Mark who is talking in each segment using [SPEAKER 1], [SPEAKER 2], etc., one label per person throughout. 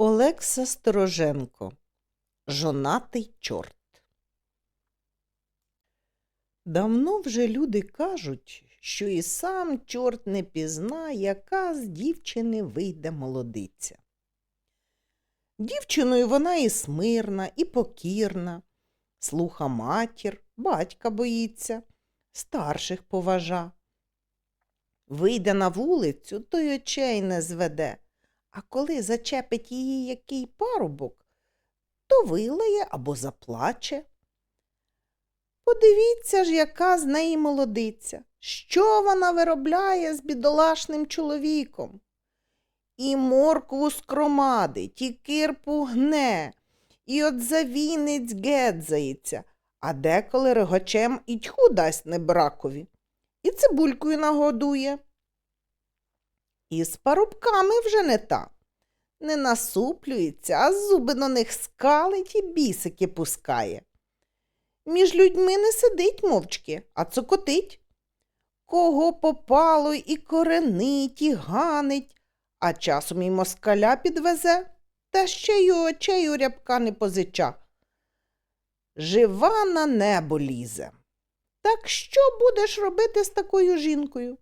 [SPEAKER 1] Олекса Стороженко Жонатий чорт. Давно вже люди кажуть, що і сам чорт не пізна, яка з дівчини вийде молодиця. Дівчиною вона і смирна, і покірна, слуха матір, батька боїться, старших поважа. Вийде на вулицю, то й очей не зведе. А коли зачепить її який парубок, то вилає або заплаче. Подивіться ж, яка з неї молодиця, що вона виробляє з бідолашним чоловіком. І моркву скромадить, і кирпу гне, і от завінець гедзається, а деколи регочем і тьху дасть небракові, і цибулькою нагодує. І з парубками вже не та. Не насуплюється, а зуби на них скалить і бісики пускає. Між людьми не сидить мовчки, а цокотить. Кого попало і коренить, і ганить, а часом і москаля підвезе, та ще й очей у рябка не позича. Жива на небо лізе. Так що будеш робити з такою жінкою?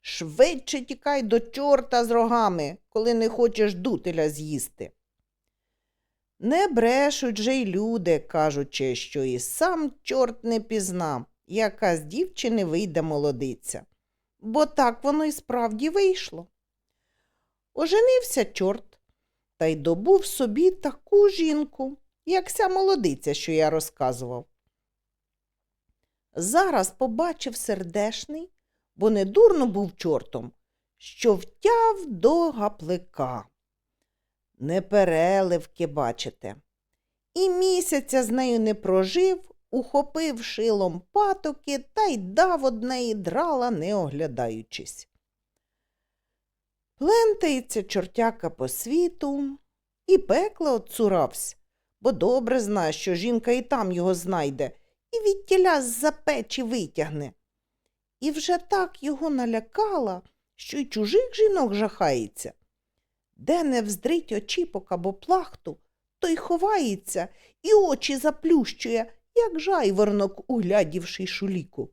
[SPEAKER 1] Швидше тікай до чорта з рогами, коли не хочеш дутеля з'їсти. Не брешуть же й люди, кажучи, що і сам чорт не пізнав, яка з дівчини вийде молодиця. Бо так воно і справді вийшло. Оженився чорт та й добув собі таку жінку, як ся молодиця, що я розказував. Зараз побачив сердешний, бо недурно був чортом, що втяв до гаплика. Не переливки, бачите. І місяця з нею не прожив, ухопив шилом патоки та й дав однеї драла, не оглядаючись. Плентається чортяка по світу і пекла отцуравсь, бо добре знає, що жінка і там його знайде, і від тіля з-за печі витягне. І вже так його налякала, що й чужих жінок жахається. Де не вздрить очіпок або плахту, то й ховається і очі заплющує, як жайворонок, углядівши шуліку.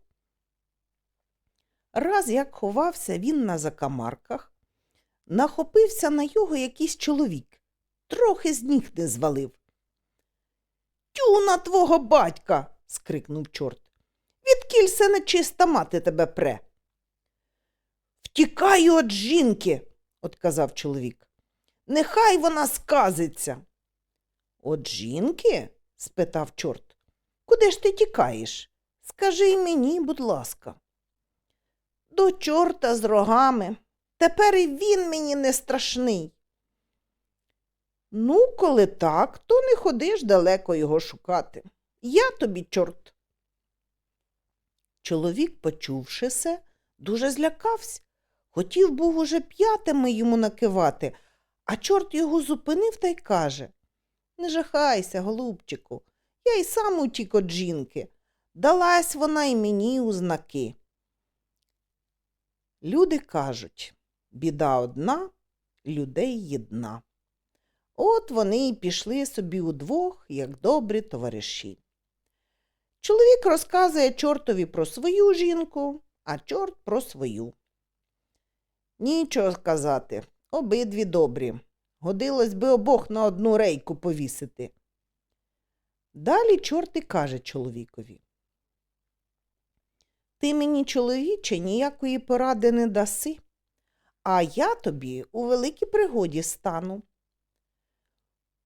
[SPEAKER 1] Раз як ховався він на закамарках, нахопився на його якийсь чоловік, трохи з ніг не звалив. Тю на твого батька. скрикнув чорт. Відкіль се нечиста мати тебе пре. Втікаю від жінки, отказав чоловік. Нехай вона сказиться. От жінки? спитав чорт. Куди ж ти тікаєш? Скажи й мені, будь ласка. До чорта з рогами. Тепер і він мені не страшний. Ну, коли так, то не ходиш далеко його шукати. Я тобі, чорт. Чоловік, почувши се, дуже злякався. Хотів був уже п'ятими йому накивати, а чорт його зупинив та й каже Не жахайся, голубчику, я й сам утік від жінки. Далась вона й мені у знаки. Люди кажуть біда одна, людей єдна. От вони й пішли собі удвох, як добрі товариші. Чоловік розказує чортові про свою жінку, а чорт про свою. Нічого сказати, обидві добрі. Годилось би обох на одну рейку повісити. Далі чорт і каже чоловікові. Ти мені, чоловіче, ніякої поради не даси, а я тобі у великій пригоді стану.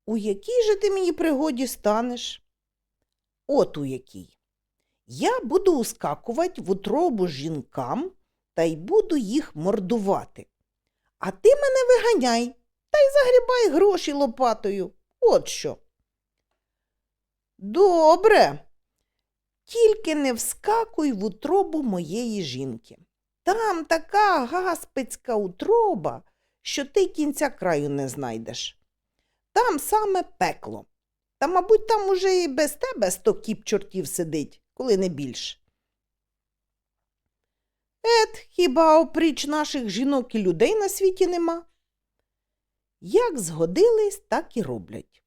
[SPEAKER 1] У якій же ти мені пригоді станеш? От у якій. Я буду ускакувати в утробу жінкам та й буду їх мордувати. А ти мене виганяй та й загрібай гроші лопатою. От що. Добре. Тільки не вскакуй в утробу моєї жінки. Там така гаспицька утроба, що ти кінця краю не знайдеш. Там саме пекло. Та, мабуть, там уже і без тебе сто кіп чортів сидить, коли не більш. Ет, хіба опріч наших жінок і людей на світі нема? Як згодились, так і роблять.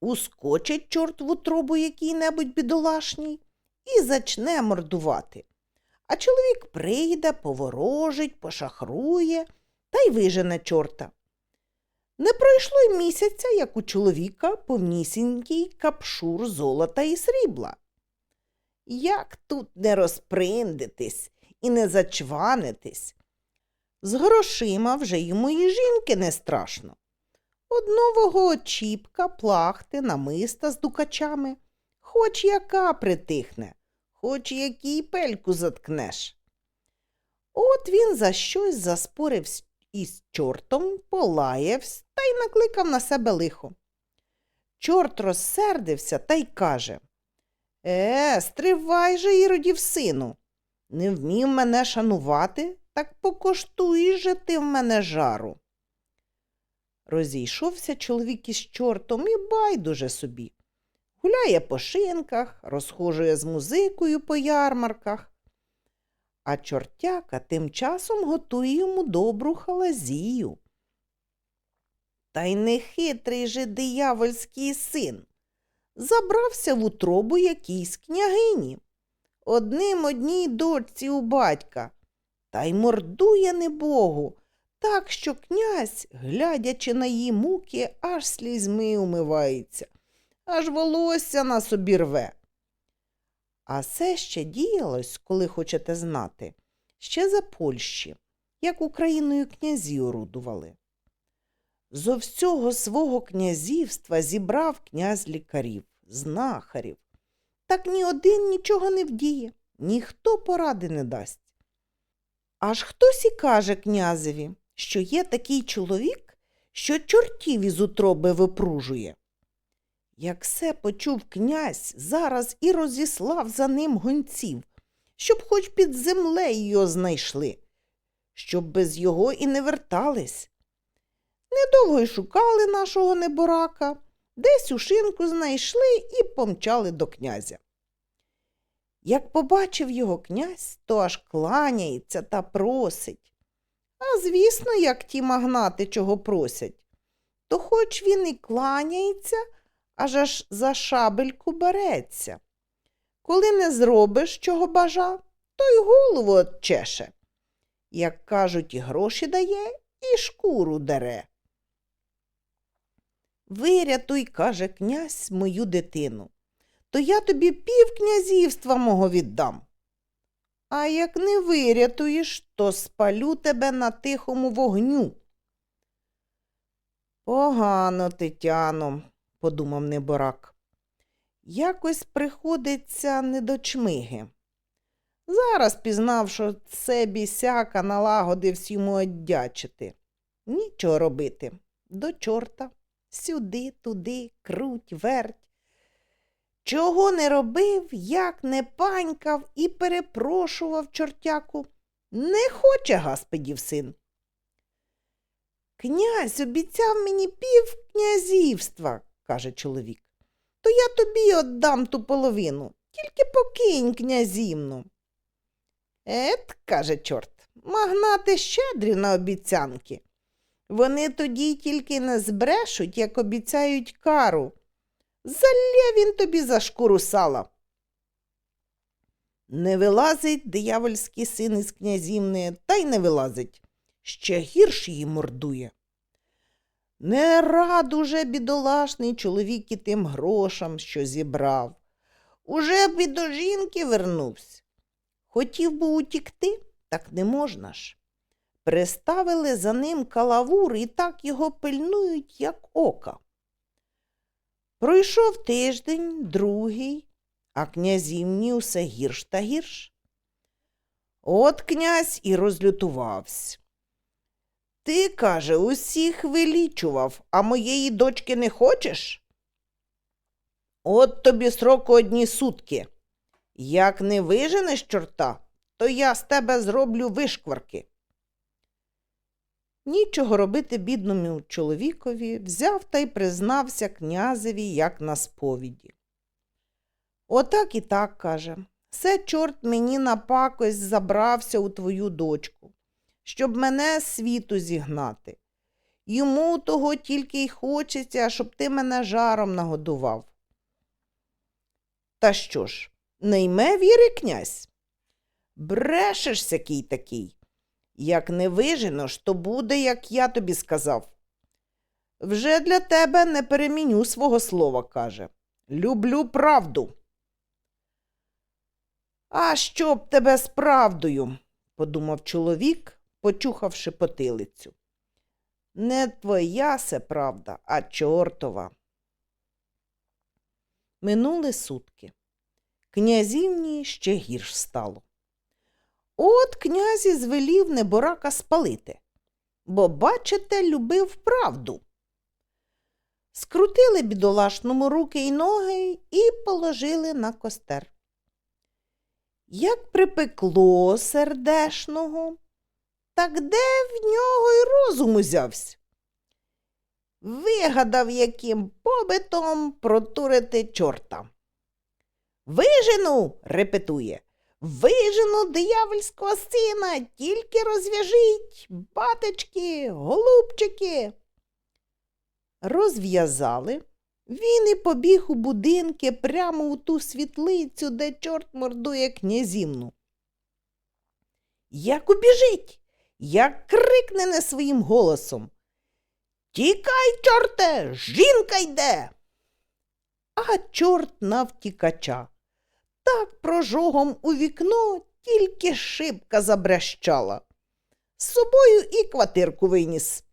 [SPEAKER 1] Ускочить чорт в утробу який-небудь бідолашній і зачне мордувати. А чоловік прийде, поворожить, пошахрує та й вижене чорта. Не пройшло й місяця, як у чоловіка повнісінький капшур золота і срібла. Як тут не розприндитись і не зачванитись? З грошима вже йому і жінки не страшно. Од нового очіпка, плахти, намиста з дукачами, хоч яка притихне, хоч який пельку заткнеш. От він за щось із чортом, полаявсь та й накликав на себе лихо. Чорт розсердився та й каже Е, стривай же, іродів сину. Не вмів мене шанувати, так покоштуєш же ти в мене жару. Розійшовся чоловік із чортом і байдуже собі. Гуляє по шинках, розхожує з музикою по ярмарках. А чортяка тим часом готує йому добру халазію. Та й нехитрий же диявольський син. Забрався в утробу якійсь княгині. Одним одній дочці у батька, та й мордує небогу, так що князь, глядячи на її муки, аж слізьми умивається, аж волосся на собі рве. А це ще діялось, коли хочете знати, ще за Польщі, як Україною князі орудували. Зо всього свого князівства зібрав князь лікарів, знахарів. Так ні один нічого не вдіє, ніхто поради не дасть. Аж хтось і каже князеві, що є такий чоловік, що чортів із утроби випружує. Як все почув князь, зараз і розіслав за ним гонців, щоб хоч під землею його знайшли, щоб без його і не вертались. Недовго й шукали нашого неборака, десь у шинку знайшли і помчали до князя. Як побачив його князь, то аж кланяється та просить. А звісно, як ті магнати чого просять, то хоч він і кланяється, аж аж за шабельку береться. Коли не зробиш, чого бажа, то й голову отчеше. Як кажуть, і гроші дає, і шкуру дере. Вирятуй, каже князь, мою дитину, то я тобі пів князівства мого віддам. А як не вирятуєш, то спалю тебе на тихому вогню. Погано, Тетяно, подумав неборак. Якось приходиться не до чмиги. Зараз пізнав, що це бісяка налагодився йому оддячити. Нічого робити. До чорта. Сюди, туди, круть, верть. Чого не робив, як не панькав і перепрошував чортяку. Не хоче гаспидів син. Князь обіцяв мені пів князівства, каже чоловік. То я тобі отдам ту половину, тільки покинь князівну. Ет, каже чорт, магнати щедрі на обіцянки. Вони тоді тільки не збрешуть, як обіцяють кару. Залє він тобі за шкуру сала. Не вилазить диявольський син із князівни, та й не вилазить. Ще гірш її мордує. Не рад уже бідолашний чоловік і тим грошам, що зібрав. Уже б і до жінки вернувся. Хотів би утікти, так не можна ж. Приставили за ним калавур і так його пильнують, як ока. Пройшов тиждень, другий, а князівні усе гірш та гірш. От князь і розлютувався. Ти, каже, усіх вилічував, а моєї дочки не хочеш? От тобі сроку одні сутки. Як не виженеш чорта, то я з тебе зроблю вишкварки. Нічого робити бідному чоловікові взяв та й признався князеві, як на сповіді. Отак і так, каже, все чорт мені на пакость забрався у твою дочку, щоб мене світу зігнати. Йому того тільки й хочеться, щоб ти мене жаром нагодував. Та що ж, не йме віри, князь? Брешеш сякий такий. Як не виженеш, то буде, як я тобі сказав. Вже для тебе не переміню свого слова, каже. Люблю правду. А що б тебе з правдою? подумав чоловік, почухавши потилицю. Не твоя се правда, а чортова. Минули сутки. Князівні ще гірш стало. От князь і звелів неборака спалити, бо, бачите, любив правду. Скрутили бідолашному руки й ноги і положили на костер. Як припекло сердешного, так де в нього й розум узявся? Вигадав, яким побитом протурити чорта. Вижену, репетує, вижену диявольського сина, тільки розв'яжіть, батечки, голубчики. Розв'язали. Він і побіг у будинки прямо у ту світлицю, де чорт мордує князівну. Як убіжить, як крикне не своїм голосом. Тікай, чорте, жінка йде. А чорт навтікача. Так прожогом у вікно тільки шибка забрящала. З собою і квартирку виніс.